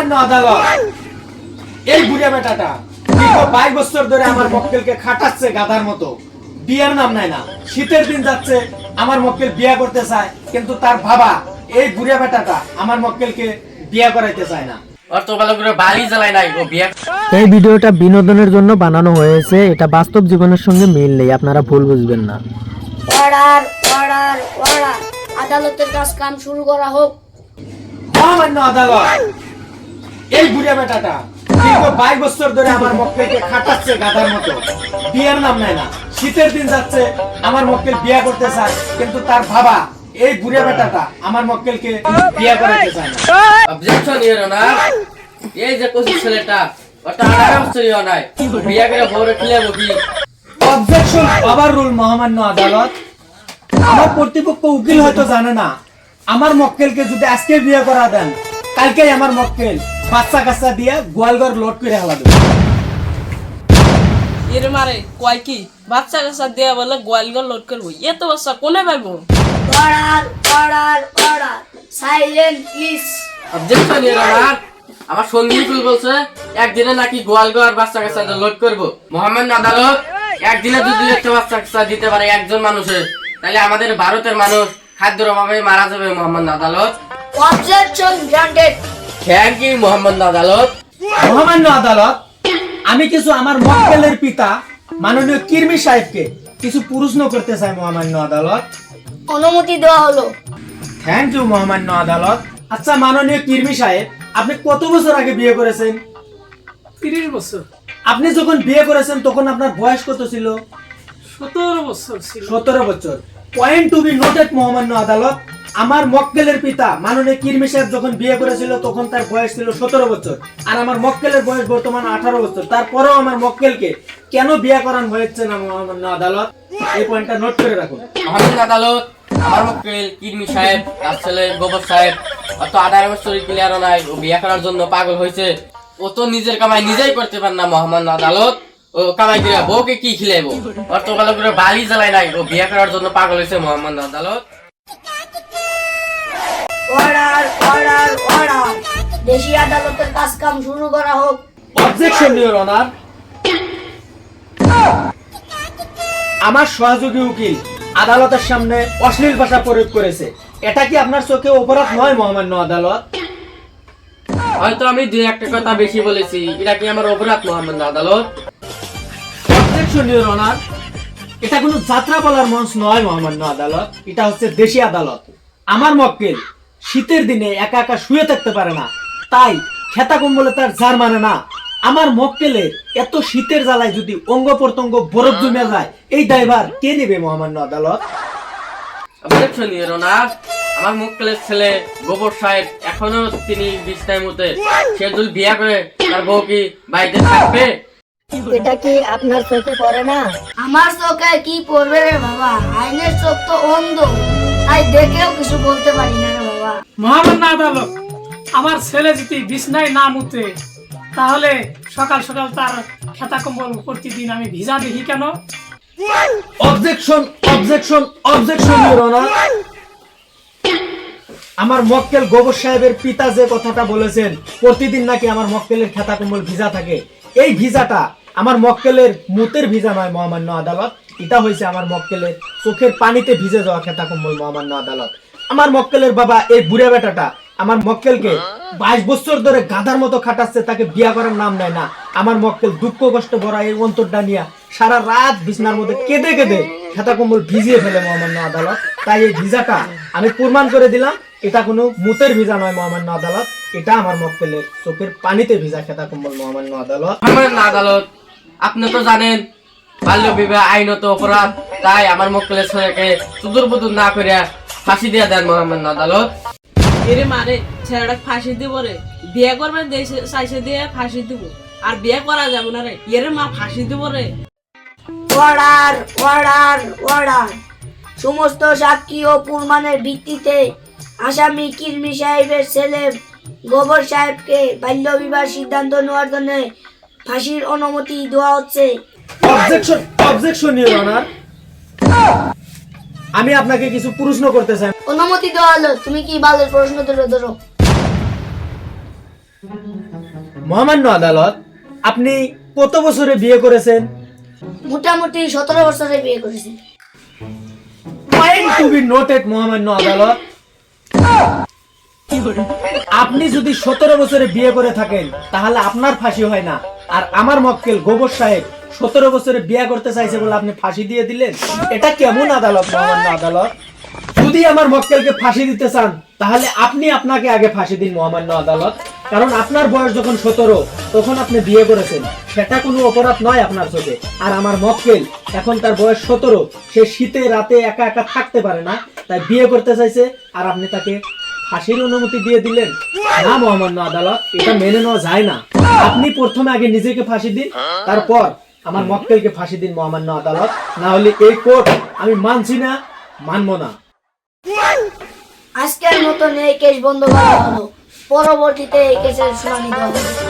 মহামান্য আদালত। এই বুড়িয়া বেটাটা দীর্ঘ বাইশ বছর ধরে আমার মক্কেলকে খাটাচ্ছে গাধার মতো। বিয়ের নাম নেয় না। শীতের দিন যাচ্ছে আমার মক্কেল বিয়ে করতে চায় কিন্তু তার বাবা এই বুড়িয়া বেটাটা আমার মক্কেলকে বিয়ে করাইতে চায় না। ওর তো ভালো করে বালি জ্বালাই নাই ও বিয়ে এই ভিডিওটা বিনোদনের জন্য বানানো হয়েছে। এটা বাস্তব জীবনের সঙ্গে মিল নেই আপনারা ভুল বুঝবেন না। Order order order. আদালতের কাজ কাম শুরু করা হোক। মহামান্য আদালত। এই বুড়িয়া বেটাটা দীর্ঘ বাইশ বছর ধরে আমার মক্কেলকে খাটাচ্ছে গাধার মতো। বিয়ের নাম নেয় না। শীতের দিন যাচ্ছে আমার মক্কেল বিয়ে করতে চায় কিন্তু তার বাবা এই বুড়িয়া বেটাটা আমার মক্কেলকে বিয়ে করাইতে চায় না। অবজেকশন ইয়ের না এই যে কচি ছেলেটা ওটা আঠারো বছরই নাই। বিয়ে করে বউরে খেলে কি? অবজেকশন ওভার রুল মহামান্য আদালত। আমার কর্তৃপক্ষ উকিল হয়তো জানে না। আমার মক্কেলকে যদি আজকে বিয়ে করা দেন কালকেই আমার মক্কেল বাচ্চা কাচ্চা দিয়ে গোয়ালঘর লোড করে হেলা দেবে। এর মারে কয় কি? বাচ্চা কাচ্চা দেয়া বলে গোয়ালগর লোড করব। এ তো বাচ্চা কোনে পাইবো? Order order order silent please objection ইয়ের না? আমার সঙ্গীকুল বলছে একদিনে নাকি গোয়ালঘর বাচ্চা কাচ্চা লোড করব। মোহাম্মদ আদালত একদিনে যদি একটা বাচ্চা কাচ্চা দিতে পারে একজন মানুষের। তাহলে আমাদের ভারতের মানুষ খাদ্যের অভাবে মারা যাবে মোহাম্মদ আদালত অবজেকশন গ্রান্টেড থ্যাংক ইউ মোহাম্মদ আদালত মহামান্য আদালত আমি কিছু আমার মক্কেলের পিতা মাননীয় কিরমি সাহেবকে কিছু প্রশ্ন করতে চাই মহামান্য আদালত অনুমতি দেওয়া হলো। থ্যাংক ইউ মহামান্য আদালত আচ্ছা মাননীয় কিরমি সাহেব আপনি কত বছর আগে বিয়ে করেছেন? তিরিশ বছর। আপনি যখন বিয়ে করেছেন তখন আপনার বয়স কত ছিল? সতেরো বছর ছিল। সতেরো বছর। পয়েন্ট টু বি নোটেড মহামান্য আদালত আমার মক্কেলের পিতা মাননীয় কিরমি সাহেব যখন বিয়ে করেছিল, তখন তার বয়স ছিল সতেরো বছর। আর আমার মক্কেলের বয়স বর্তমান আঠারো বছর। তারপরেও আমার মক্কেলকে কেন বিয়ে করান হয়েছে না মহামান্য আদালত? এই পয়েন্টটা নোট করে রাখুন। আদালত, আমার মক্কেল নাই, ও বিয়ে করার জন্য পাগল হয়েছে। ও তো নিজের কামাই নিজেই করতে পারে না মোহাম্মদ আদালত। ও কামাই করে বউকে কি খিলাইবো? ওর তো ভালো করে বালি জ্বালাই নাই, ও বিয়ে করার জন্য পাগল হয়েছে মোহাম্মদ আদালত। Order order order. দেশি আদালতের কাজ কাম শুরু করা হোক। অবজেকশন ইওর অনার আমার সহযোগী উকিল আদালতের সামনে অশ্লীল ভাষা প্রয়োগ করেছে। এটা কি আপনার চোখে অপরাধ নয় মহামান্য আদালত? হয়তো আমি দুই একটা কথা বেশি বলেছি। এটা কি আমার অপরাধ মোহাম্মদ আদালত? অবজেকশন ইওর অনার এটা কোনো যাত্রা বলার মঞ্চ নয় মহামান্য আদালত। এটা হচ্ছে দেশি আদালত। আমার মক্কেল শীতের দিনে একা একা শুয়ে থাকতে পারে না। তাই খেতা কম্বলে তার জার মানে না। আমার মক্কেলের এত শীতের জ্বালায় যদি অঙ্গ প্রত্যঙ্গ বরফ জমে যায় এই দায়ভার কে নেবে মহামান্য আদালত? অবজেকশন অনার আমার মক্কেলের ছেলে গোবর সাহেব এখনও তিনি বিছনায় মতে বিয়ে করে তার বউ কি বাড়িতে থাকবে? এটা কি আপনার চোখে পড়ে না? আমার চোখে কি পড়বে রে বাবা? আইনের চোখ তো অন্ধ। তাই দেখেও কিছু বলতে পারি না রে বাবা আমার ছেলে যদি বিছনায় না মুতে, তাহলে সকাল সকাল তার খেতা কম্বল প্রতিদিন আমি ভিজা দেখি কেন? অবজেকশন অবজেকশন অবজেকশন আমার মক্কেল গোবর সাহেবের পিতা যে কথাটা বলেছেন, প্রতিদিন নাকি আমার মক্কেলের খেতা কম্বল ভিজা থাকে। এই ভিজাটা আমার মক্কেলের মুতের ভিজা নয়, মহামান্য আদালত। এটা হয়েছে আমার মক্কেলের চোখের পানিতে ভিজে যাওয়া খেতা কম্বল মহামান্য আদালত। আমার মক্কেলের বাবা এই বুড়ে বেটাটা আমার মক্কেলকে বাইশ বছর ধরে গাধার মতো খাটাচ্ছে, তাকে বিয়া করার নাম নেয় না। আমার মক্কেল দুঃখ কষ্ট ভরা এই অন্তরটা নিয়ে সারা রাত বিছনার মধ্যে কেঁদে কেঁদে খেতা কম্বল ভিজিয়ে ফেলে মহামান্য আদালত। তাই এই ভিজাটা আমি প্রমাণ করে দিলাম, এটা কোনো মুতের ভিজা নয় মহামান্য আদালত, এটা আমার মক্কেলের চোখের পানিতে ভিজা খেতা কম্বল মহামান্য আদালত। মোহাম্মদ আদালত, আপনি তো জানেন বাল্য বিবাহ আইনত অপরাধ, তাই আমার মক্কেলের ছেলেকে সুদূর বুদুর না করিয়া ফাঁসি দিয়ে দেন মোহাম্মদ আদালত এরে মারে ছেলেটা ফাঁসি দিব রে। বিয়ে করবে দেশে চাইছে দিয়ে ফাঁসি দিব। আর বিয়ে করা যাবে না রে। এর মা ফাঁসি দিব রে। Order order order. সমস্ত সাক্ষী ও প্রমাণের ভিত্তিতে আসামি কিরমি সাহেবের ছেলে গোবর সাহেবকে বাল্য বিবাহ সিদ্ধান্ত নেওয়ার জন্য ফাঁসির অনুমতি দেওয়া হচ্ছে। অবজেকশন অবজেকশন ইওর অনার আমি আপনাকে কিছু প্রশ্ন করতে চাই। অনুমতি দেওয়া হলো তুমি কি বালের প্রশ্ন তুলে ধরো? মহামান্য আদালত আপনি কত বছরে বিয়ে করেছেন? মোটামুটি সতেরো বছরে বিয়ে করেছি। পয়েন্ট টু বি নোটেড মহামান্য আদালত। আপনি যদি সতেরো বছরে বিয়ে করে থাকেন তাহলে আপনার ফাঁসি হয় না। আর আমার মক্কেল গোবর সাহেব সতেরো বছরে বিয়ে করতে চাইছে বলে আপনি ফাঁসি দিয়ে দিলেন? এটা কেমন আদালত, মহামান্য আদালত? যদি আমার মক্কেলকে ফাঁসি দিতে চান, তাহলে আপনি আপনাকে আগে ফাঁসি দিন, মহামান্য আদালত। কারণ আপনার বয়স যখন সতেরো, তখন আপনি বিয়ে করেছেন। সেটা কোনো অপরাধ নয় আপনার চোখে। আর আমার মক্কেল এখন তার বয়স সতেরো, সে শীতে, রাতে একা একা থাকতে পারে না, তাই বিয়ে করতে চাইছে, আর আপনি তাকে ফাঁসির অনুমতি দিয়ে দিলেন। না, মহামান্য আদালত, এটা মেনে নেওয়া যায় না। আপনি প্রথমে আগে নিজেকে ফাঁসি দিন, তারপর আমার মক্কেলকে ফাঁসি দিন মহামান্য আদালত। না হলে এই কোর্ট আমি মানছি না, মানবো না। আজকের মতন এই কেস বন্ধ করা হলো। পরবর্তীতে এই কেসের শুনানি দেওয়া